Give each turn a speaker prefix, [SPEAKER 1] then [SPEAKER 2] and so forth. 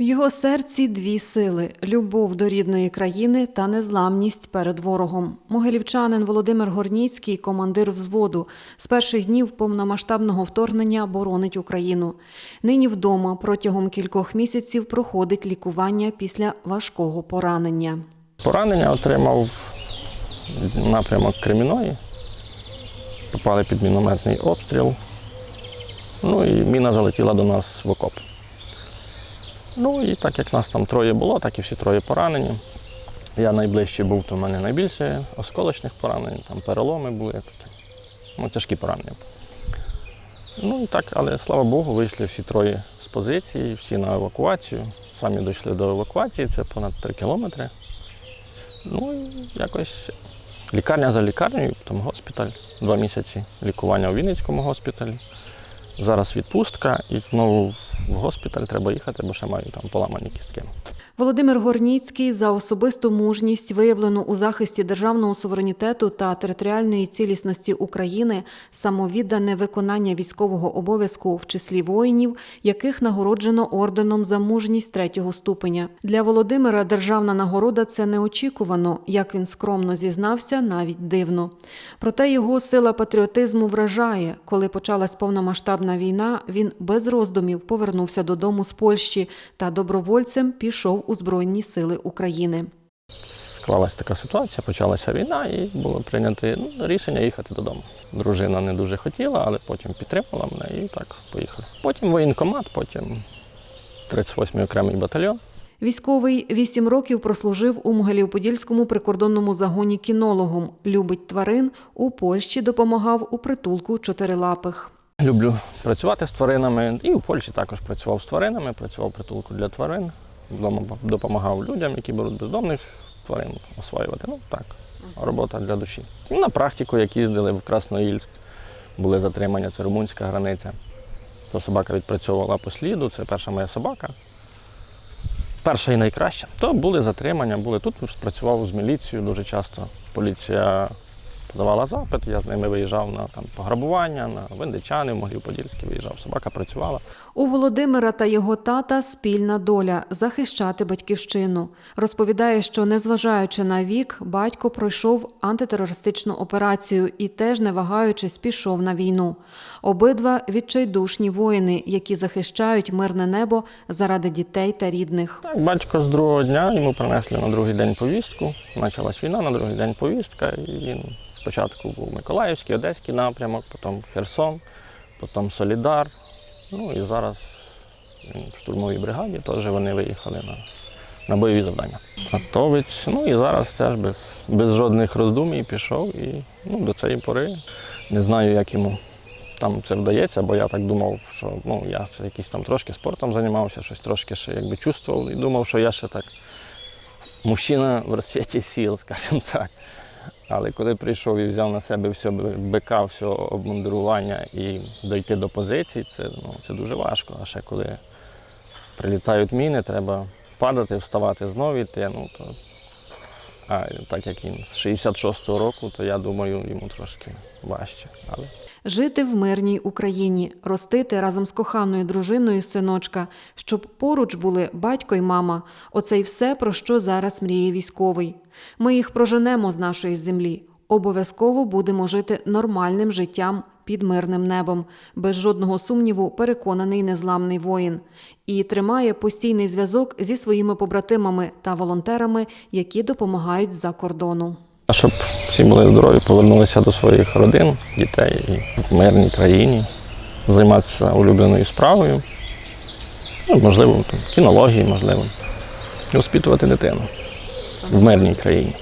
[SPEAKER 1] В його серці дві сили: любов до рідної країни та незламність перед ворогом. Могилівчанин Володимир Горніцький, командир взводу, з перших днів повномасштабного вторгнення боронить Україну. Нині вдома протягом кількох місяців проходить лікування після важкого поранення.
[SPEAKER 2] Поранення отримав напрямок Креміної. Попали під мінометний обстріл. Ну і міна залетіла до нас в окоп. Ну і так як нас там троє було, так і всі троє поранені. Я найближчий був, то в мене найбільше осколочних поранень, там переломи були. Ну, тяжкі поранення. Ну і так, але слава Богу, вийшли всі троє з позиції, всі на евакуацію. Самі дійшли до евакуації, це понад 3 кілометри. Ну і якось лікарня за лікарнею, потім госпіталь, два місяці лікування у Вінницькому госпіталі. Зараз відпустка і знову в госпіталь треба їхати, бо ще маю там поламані кістки.
[SPEAKER 1] Володимир Горніцький за особисту мужність, виявлену у захисті державного суверенітету та територіальної цілісності України, самовіддане виконання військового обов'язку в числі воїнів, яких нагороджено орденом за мужність третього ступеня. Для Володимира державна нагорода це неочікувано, як він скромно зізнався, навіть дивно. Проте його сила патріотизму вражає. Коли почалась повномасштабна війна, він без роздумів повернувся додому з Польщі та добровольцем пішов у Збройні Сили України.
[SPEAKER 2] Склалася така ситуація, почалася війна, і було прийнято ну, рішення їхати додому. Дружина не дуже хотіла, але потім підтримала мене і так поїхали. Потім воєнкомат, потім 38-й окремий батальйон.
[SPEAKER 1] Військовий вісім років прослужив у Могилів-Подільському прикордонному загоні кінологом. Любить тварин. У Польщі допомагав у притулку чотирилапих.
[SPEAKER 2] Люблю працювати з тваринами. І у Польщі також працював з тваринами, працював в притулку для тварин. Вдома допомагав людям, які беруть бездомних тварин осваювати. Ну так, робота для душі. На практику, як їздили в Красноїльськ, були затримання, це румунська границя. То собака відпрацьовувала по сліду, це перша моя собака. Перша і найкраща. То були затримання, були тут працював з міліцією дуже часто. Поліція подавала запит, я з ними виїжджав на там, пограбування, на Виндичани, в Могилів-Подільський виїжджав. Собака працювала.
[SPEAKER 1] У Володимира та його тата спільна доля захищати батьківщину. Розповідає, що незважаючи на вік, батько пройшов антитерористичну операцію і теж не вагаючись пішов на війну. Обидва відчайдушні воїни, які захищають мирне небо заради дітей та рідних.
[SPEAKER 2] Так, батько з другого дня йому принесли на другий день повістку. Почалась війна, на другий день повістка. І він спочатку був Миколаївський, Одеський напрямок, потім Херсон, потім Солідар. Ну і зараз в штурмовій бригаді теж вони виїхали на, на бойові завдання. Готовець. Ну і зараз теж без, без жодних роздумій пішов і ну, до цієї пори не знаю, як йому. Там це вдається, бо я так думав, що ну, я якийсь там трошки спортом займався, щось трошки ще якби чувствував і думав, що я ще так мужчина в розсвіті сіл, скажімо так. Але коли прийшов і взяв на себе все БК, все обмундирування і дойти до позицій, це, ну, це дуже важко. А ще коли прилітають міни, треба падати, вставати знову йти. Ну, то... А так як він з 66-го року, то я думаю, йому трошки важче. Але
[SPEAKER 1] Жити в мирній Україні, ростити разом з коханою дружиною синочка, щоб поруч були батько й мама. Оце й все, про що зараз мріє військовий. Ми їх проженемо з нашої землі. Обов'язково будемо жити нормальним життям під мирним небом, без жодного сумніву, переконаний незламний воїн. І тримає постійний зв'язок зі своїми побратимами та волонтерами, які допомагають за кордону.
[SPEAKER 2] А щоб всі були здорові, повернулися до своїх родин, дітей і в мирній країні, займатися улюбленою справою, ну, можливо, кінології, можливо, і воспитувати дитину. В мирній країні.